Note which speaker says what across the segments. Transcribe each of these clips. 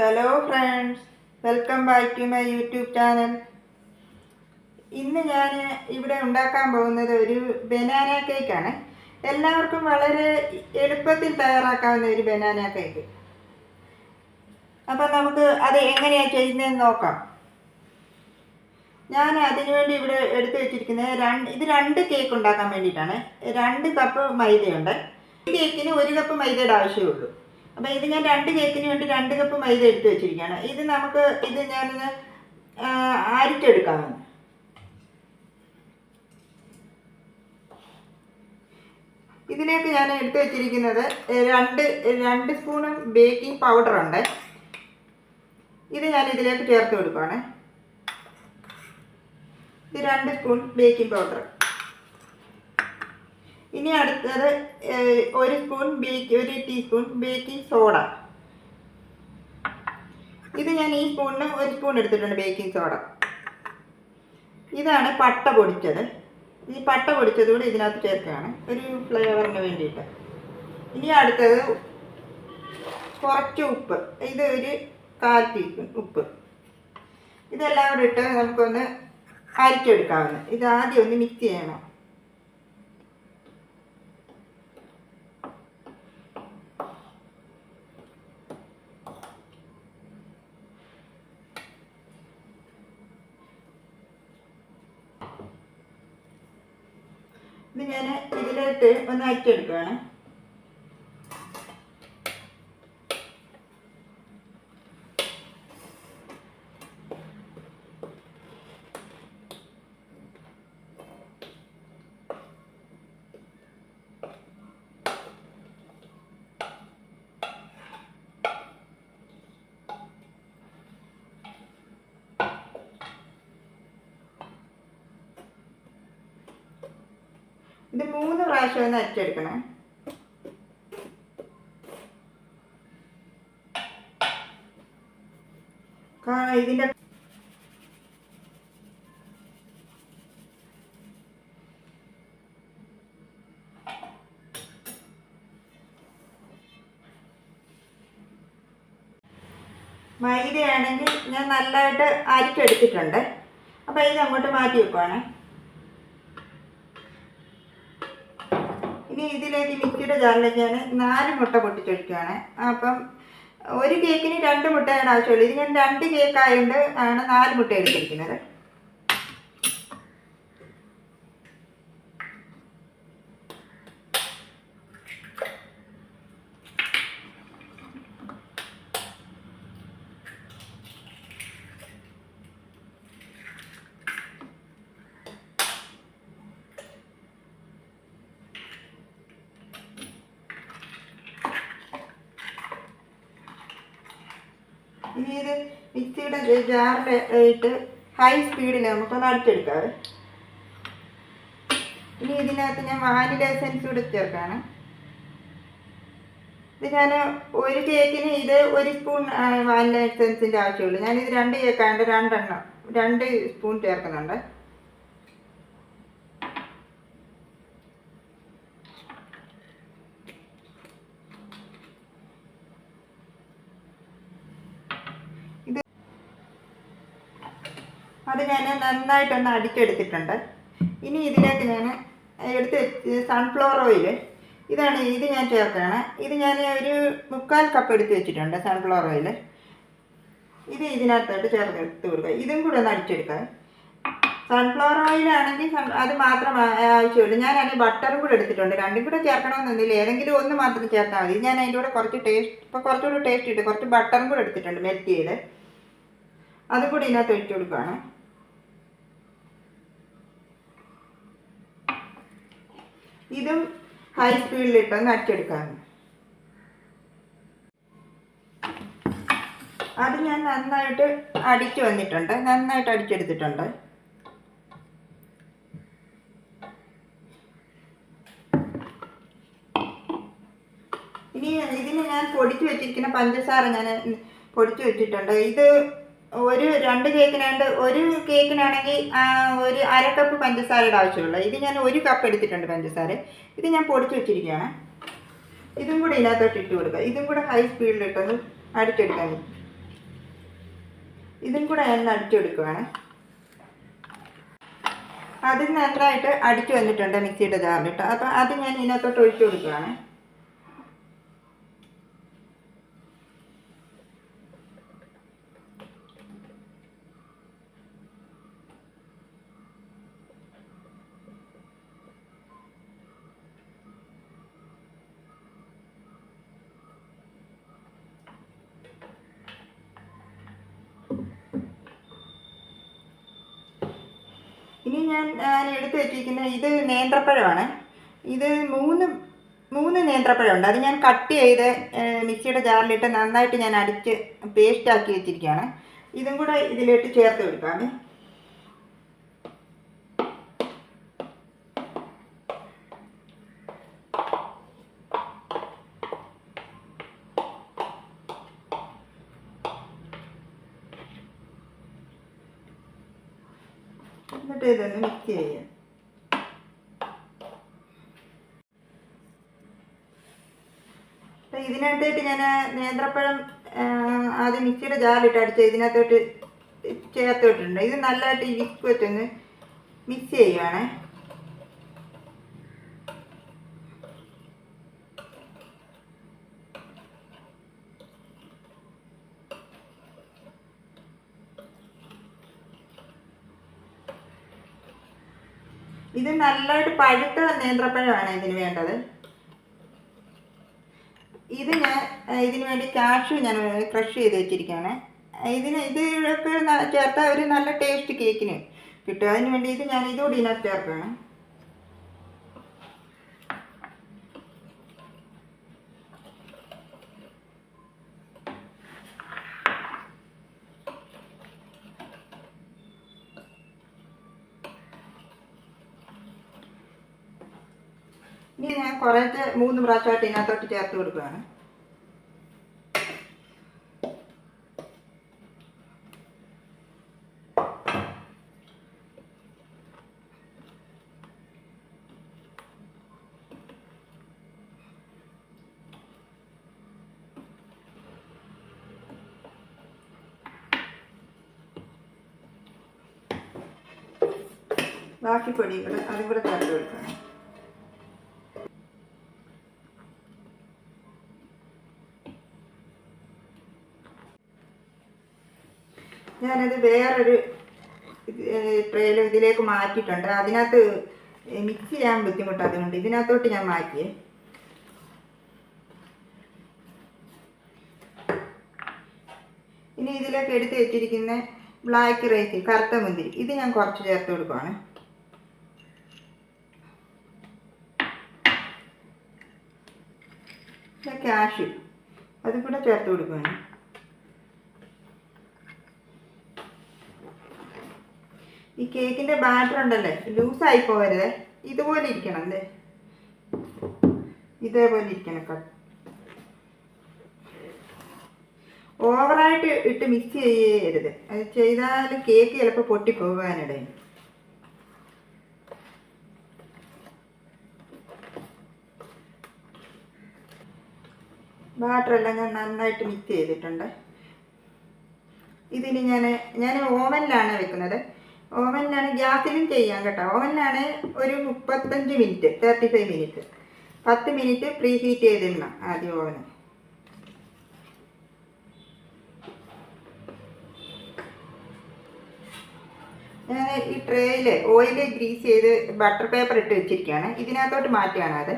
Speaker 1: Hello friends welcome back to my YouTube channel ഇന്ന് ഞാൻ ഇവിടെ ഉണ്ടാക്കാൻ പോകുന്നത് ഒരു ബനാന കേക്കാണ് എല്ലാവർക്കും വളരെ എളുപ്പത്തിൽ തയ്യാറാക്കാവുന്ന ഒരു ബനാന കേക്ക് അപ്പം നമുക്ക് അത് എങ്ങനെയാണ് ചെയ്യുന്നതെന്ന് നോക്കാം. ഞാൻ അതിനുവേണ്ടി ഇവിടെ എടുത്തു വെച്ചിരിക്കുന്നത് രണ്ട് ഇത് രണ്ട് കേക്ക് ഉണ്ടാക്കാൻ വേണ്ടിയിട്ടാണ്. രണ്ട് കപ്പ് മൈദയുണ്ട്. ഈ കേക്കിന് ഒരു കപ്പ് മൈദയുടെ ആവശ്യമുള്ളൂ. അപ്പം ഇത് ഞാൻ രണ്ട് കേക്കിന് വേണ്ടി രണ്ട് കപ്പ് മൈദ എടുത്ത് വെച്ചിരിക്കുകയാണ്. ഇത് നമുക്ക് ഇത് ഞാനൊന്ന് അരിച്ചെടുക്കാമെന്ന് ഇതിലേക്ക് ഞാൻ എടുത്ത് വെച്ചിരിക്കുന്നത് രണ്ട് രണ്ട് സ്പൂണും ബേക്കിംഗ് പൗഡർ ഉണ്ട്. ഇത് ഞാൻ ഇതിലേക്ക് ചേർത്ത് കൊടുക്കുകയാണ് ഇത് രണ്ട് സ്പൂൺ ബേക്കിംഗ് പൗഡർ ഇനി അടുത്തത് ഒരു സ്പൂൺ ബേക്ക് ഒരു ടീസ്പൂൺ ബേക്കിംഗ് സോഡ. ഇത് ഞാൻ ഈ സ്പൂണിന് ഒരു സ്പൂൺ എടുത്തിട്ടുണ്ട് ബേക്കിംഗ് സോഡ. ഇതാണ് പട്ട പൊടിച്ചത്. ഈ പട്ട പൊടിച്ചത് കൂടി ഇതിനകത്ത് ചേർക്കുകയാണ്. ഒരു ഫ്ലേവറിന് വേണ്ടിയിട്ട്. ഇനി അടുത്തത് കുറച്ച് ഉപ്പ്. ഇത് ഒരു കാൽ ടീസ്പൂൺ ഉപ്പ്. ഇതെല്ലാം കൂടെ ഇട്ട് നമുക്കൊന്ന് അരിച്ചെടുക്കാവുന്ന ഇത് ആദ്യം ഒന്ന് മിക്സ് ചെയ്യണം. ഇത് ഞാൻ ഇതിലേക്ക് ഒന്ന് അരിച്ചെടുക്കുകയാണ് ഇത് മൂന്ന് പ്രാവശ്യം ഒന്ന് അരച്ചെടുക്കണേ. കാരണം ഇതിന്റെ മൈദയാണെങ്കിൽ ഞാൻ നല്ലതായിട്ട് അരിച്ചെടുത്തിട്ടുണ്ട്. അപ്പോൾ ഇത് അങ്ങോട്ട് മാറ്റി വെക്കുവാണ്. ഇനി ഇതിലേക്ക് മിക്സിയുടെ ജാറിലേക്ക് ഞാൻ നാല് മുട്ട പൊട്ടിച്ചൊഴിക്കുകയാണ്. അപ്പം ഒരു കേക്കിന് രണ്ട് മുട്ടയാണ് ആവശ്യമുള്ളൂ. ഇത് ഞാൻ രണ്ട് കേക്കായതുകൊണ്ട് ആണ് നാല് മുട്ട എടുത്തിരിക്കുന്നത്. ഇനി ഇത് മിക്സിയുടെ ജാറിൽ ഹൈ സ്പീഡിൽ നമുക്കൊന്ന് അടിച്ചെടുക്കാം ഇനി ഇതിനകത്ത് ഞാൻ വാനില എസൻസ് കൂടെ ചേർക്കാണ്. ഇത് ഞാൻ ഒരു കേക്കിന് ഇത് ഒരു സ്പൂൺ വാനില എസൻസിന്റെ ആവശ്യമുള്ളൂ. ഞാനിത് രണ്ട് കേക്കാണ്ട് രണ്ടെണ്ണം രണ്ട് സ്പൂൺ ചേർക്കുന്നുണ്ട്. അത് ഞാൻ നന്നായിട്ടൊന്ന് അടിച്ചെടുത്തിട്ടുണ്ട് ഇനി ഇതിലേക്ക് ഞാൻ എടുത്ത് സൺഫ്ലവർ ഓയിൽ ഇതാണ് ഇത് ഞാൻ ചേർക്കുകയാണ്. ഇത് ഞാൻ ഒരു മുക്കാൽ കപ്പ് എടുത്ത് വെച്ചിട്ടുണ്ട് സൺഫ്ലവർ ഓയിൽ ഇത് ഇതിനകത്തോട്ട് ചേർത്ത് എടുത്ത് കൊടുക്കുക. ഇതും കൂടെ ഒന്ന് അടിച്ചെടുക്കുക. സൺഫ്ലവർ ഓയിലാണെങ്കിൽ അത് മാത്രം ആവശ്യമുള്ളൂ. അതിന് ബട്ടറും കൂടെ എടുത്തിട്ടുണ്ട്. രണ്ടും കൂടെ ചേർക്കണമെന്നൊന്നുമില്ല. ഏതെങ്കിലും ഒന്ന് മാത്രം ചേർത്താൽ മതി. ഞാൻ അതിന്റെ കൂടെ കുറച്ച് ടേസ്റ്റ് ഇപ്പോൾ കുറച്ചുകൂടി ടേസ്റ്റ് ഇട്ട് കുറച്ച് ബട്ടറും കൂടെ എടുത്തിട്ടുണ്ട് മെൽറ്റ് ചെയ്ത്. അതും കൂടി ഇതിനകത്ത് ഒഴിച്ചു കൊടുക്കുകയാണ്. ഇതും ഹൈ സ്പീഡിലിട്ടൊന്ന് അടിച്ചെടുക്കാണ് അത് ഞാൻ നന്നായിട്ട് അടിച്ചു വന്നിട്ടുണ്ട്. നന്നായിട്ട് അടിച്ചെടുത്തിട്ടുണ്ട്. ഇനി ഇതിന് ഞാൻ പൊടിച്ചു വെച്ചിരിക്കുന്ന പഞ്ചസാര ഞാൻ പൊടിച്ചു വെച്ചിട്ടുണ്ട്. ഇത് ഒരു രണ്ട് കേക്കിനാണ്ട് ഒരു കേക്കിനാണെങ്കിൽ ഒരു അര കപ്പ് പഞ്ചസാരയുടെ ആവശ്യമുള്ളൂ. ഇത് ഞാൻ ഒരു കപ്പ് എടുത്തിട്ടുണ്ട് പഞ്ചസാര. ഇത് ഞാൻ പൊടിച്ചു വെച്ചിരിക്കുകയാണ്. ഇതും കൂടെ ഇതിനകത്തോട്ട് ഇട്ട് കൊടുക്കുക. ഇതും കൂടെ ഹൈ സ്പീഡിൽ ഇട്ടൊന്ന് അടിച്ചെടുക്കാൻ ഇതും കൂടെ ഞാൻ അടിച്ചെടുക്കുകയാണ് അത് നന്നായിട്ട് അടിച്ചു വന്നിട്ടുണ്ട് മിക്സിയുടെ ജാറിലിട്ട്. അപ്പോൾ അത് ഞാൻ ഇതിനകത്തോട്ട് ഒഴിച്ചു കൊടുക്കുകയാണ് ഇനി ഞാൻ എടുത്തു വെച്ചിരിക്കുന്ന ഇത് നേന്ത്രപ്പഴമാണ്. ഇത് മൂന്ന് മൂന്ന് നേന്ത്രപ്പഴമുണ്ട്. അത് ഞാൻ കട്ട് ചെയ്ത് മിക്സിയുടെ ജാറിലിട്ട് നന്നായിട്ട് ഞാൻ അടിച്ച് പേസ്റ്റാക്കി വെച്ചിരിക്കുകയാണ്. ഇതും കൂടെ ഇതിലിട്ട് ചേർത്ത് കൊടുക്കാമേ എന്നിട്ട് ഇതൊന്ന് മിക്സ് ചെയ്യാം അപ്പോൾ ഇതിനകത്തേക്ക് ഞാൻ നേന്ത്രപ്പഴം ആദ്യം മിക്സിയുടെ ജാറിലിട്ട് അടിച്ച് ഇതിനകത്തോട്ട് ചേർത്തോട്ടുണ്ട് ഇത് നല്ലതായിട്ട് ഈ വിസ്ക് വെച്ചൊന്ന് മിക്സ് ചെയ്യുവാണേ. ഇത് നല്ലതായിട്ട് പഴുത്ത നേന്ത്രപ്പഴമാണ് ഇതിന് വേണ്ടത്. ഇത് ഞാൻ ഇതിന് വേണ്ടി കാഷു ഞാൻ ക്രഷ് ചെയ്ത് വെച്ചിരിക്കുകയാണ്. ഇതിന് ഇതൊക്കെ ചേർത്താൽ ഒരു നല്ല ടേസ്റ്റ് കേക്കിന് കിട്ടും. അതിന് വേണ്ടി ഇത് ഞാൻ ഇതുകൂടി ഇതിനകത്ത് ചേർക്കുകയാണ്. ഇനി ഞാൻ കുറേത്തെ മൂന്ന് പ്രാവശ്യമായിട്ട് ഇതിനകത്തോട്ട് ചേർത്ത് കൊടുക്കുകയാണ് ബാക്കി പൊടി കൂടെ അതും കൂടെ ചേർത്ത് കൊടുക്കണം ഞാനത് വേറൊരു ട്രെയിൽ ഇതിലേക്ക് മാറ്റിയിട്ടുണ്ട്. അതിനകത്ത് മിക്സ് ചെയ്യാൻ ബുദ്ധിമുട്ട് അതുകൊണ്ട്. ഇതിനകത്തോട്ട് ഞാൻ മാറ്റിയേ. ഇനി ഇതിലേക്ക് എടുത്ത് വെച്ചിരിക്കുന്ന ബ്ലാക്ക് റൈസ് കറുത്ത മുന്തിരി. ഇത് ഞാൻ കുറച്ച് ചേർത്ത് കൊടുക്കുവാണ്. കാഷ്യൂ അതും കൂടെ ചേർത്ത് കൊടുക്കുവാണ്. ഈ കേക്കിന്റെ ബാറ്റർ ഉണ്ടല്ലേ? ലൂസായി പോകരുത്. ഇതുപോലെ ഇരിക്കണം അല്ലേ? ഇതേപോലെ ഇരിക്കണം കട്ട്. ഓവറായിട്ട് ഇട്ട് മിക്സ് ചെയ്യരുത്. അത് ചെയ്താൽ കേക്ക് ചിലപ്പോൾ പൊട്ടിപ്പോകാനിടയും ബാറ്ററെല്ലാം ഞാൻ നന്നായിട്ട് മിക്സ് ചെയ്തിട്ടുണ്ട്. ഇതിന് ഞാൻ ഞാൻ ഓവനിലാണ് വെക്കുന്നത്. ഓവനിലാണ് ഗ്യാസിലും ചെയ്യാം കേട്ടോ. ഓവനിലാണ് ഒരു മുപ്പത്തഞ്ച് മിനിറ്റ് തേർട്ടി ഫൈവ് മിനിറ്റ് പത്ത് മിനിറ്റ് പ്രീ ഹീറ്റ് ചെയ്തിടണം ആദ്യം ഓവന്. ഞാൻ ഈ ട്രേയിൽ ഓയിൽ ഗ്രീസ് ചെയ്ത് ബട്ടർ പേപ്പർ ഇട്ട് വെച്ചിരിക്കുകയാണ്. ഇതിനകത്തോട്ട് മാറ്റുകയാണ് അത്.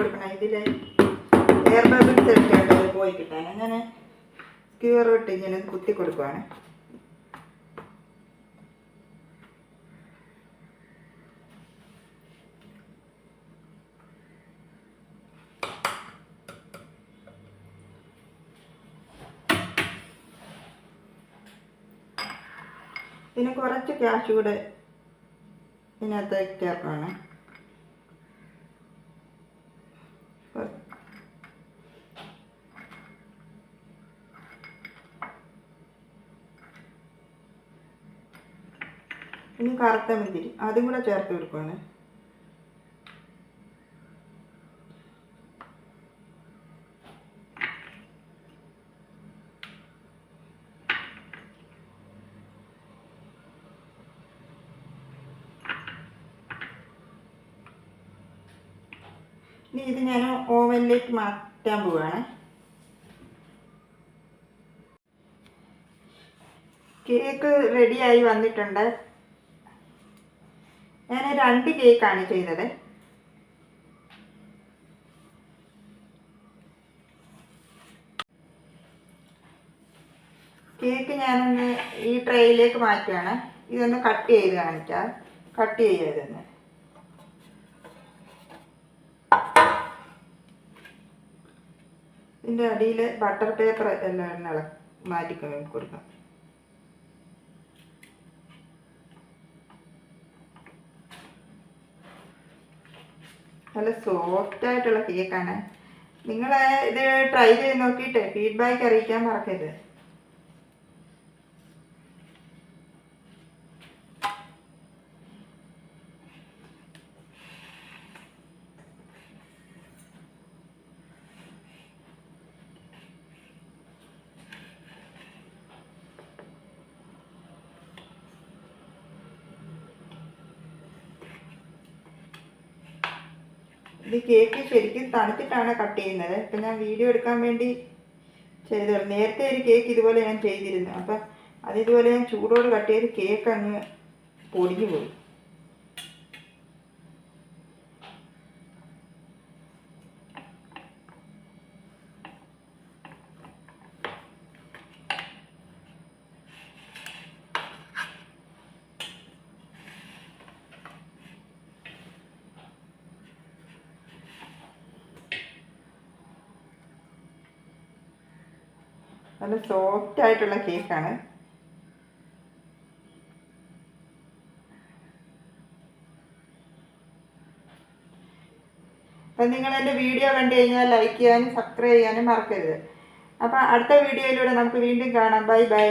Speaker 1: കൊടുക്കണം. ഇതിൽ എയർ ബബിൾസ് ഒക്കെ ഉണ്ട് അത് പോയി കിട്ടാൻ. അങ്ങനെ സ്ക്യൂർ ഇട്ട് ഇങ്ങനെ കുത്തി കൊടുക്കുവാണ്. പിന്നെ കുറച്ച് ക്യാഷ് കൂടെ ഇതിനകത്തേക്ക് ചേർക്കണം ഇനി കറുത്ത മുന്തിരി അതും കൂടെ ചേർത്ത് കൊടുക്കുവാണ്. ഇനി ഇത് ഞാൻ ഓവനിലേക്ക് മാറ്റാൻ പോവുകയാണ്. കേക്ക് റെഡിയായി വന്നിട്ടുണ്ട്. ഞാൻ രണ്ട് കേക്കാണ് ചെയ്തത്. കേക്ക് ഞാനൊന്ന് ഈ ട്രേയിലേക്ക് മാറ്റുകയാണ്. ഇതൊന്ന് കട്ട് ചെയ്ത് കാണിക്കാം. കട്ട് ചെയ്യുക ഇതൊന്ന് ഇതിന്റെ അടിയിൽ ബട്ടർ പേപ്പർ എല്ലാം ഇളക്കി മാറ്റി നല്ല സോഫ്റ്റ് ആയിട്ടുള്ള കേക്കാണ് നിങ്ങൾ ഇത് ട്രൈ ചെയ്ത് നോക്കിയിട്ട് ഫീഡ്ബാക്ക് അറിയിക്കാൻ മറക്കരുത്. ഇത് കേക്ക് ശരിക്കും തണുത്തിട്ടാണ് കട്ട് ചെയ്യുന്നത്. ഇപ്പം ഞാൻ വീഡിയോ എടുക്കാൻ വേണ്ടി ചെയ്തു നേരത്തെ ഒരു കേക്ക് ഇതുപോലെ ഞാൻ ചെയ്തിരുന്നു. അപ്പം അത് ഇതുപോലെ ഞാൻ ചൂടോട് കട്ട് ചെയ്ത് കേക്ക് അങ്ങ് പൊടിഞ്ഞു പോയി. നല്ല സോഫ്റ്റ് ആയിട്ടുള്ള കേക്കാണ് അപ്പം നിങ്ങൾ എന്റെ വീഡിയോ കണ്ടു കഴിഞ്ഞാൽ ലൈക്ക് ചെയ്യാനും സബ്സ്ക്രൈബ് ചെയ്യാനും മറക്കരുത്. അപ്പം അടുത്ത വീഡിയോയിലൂടെ നമുക്ക് വീണ്ടും കാണാം. Bye bye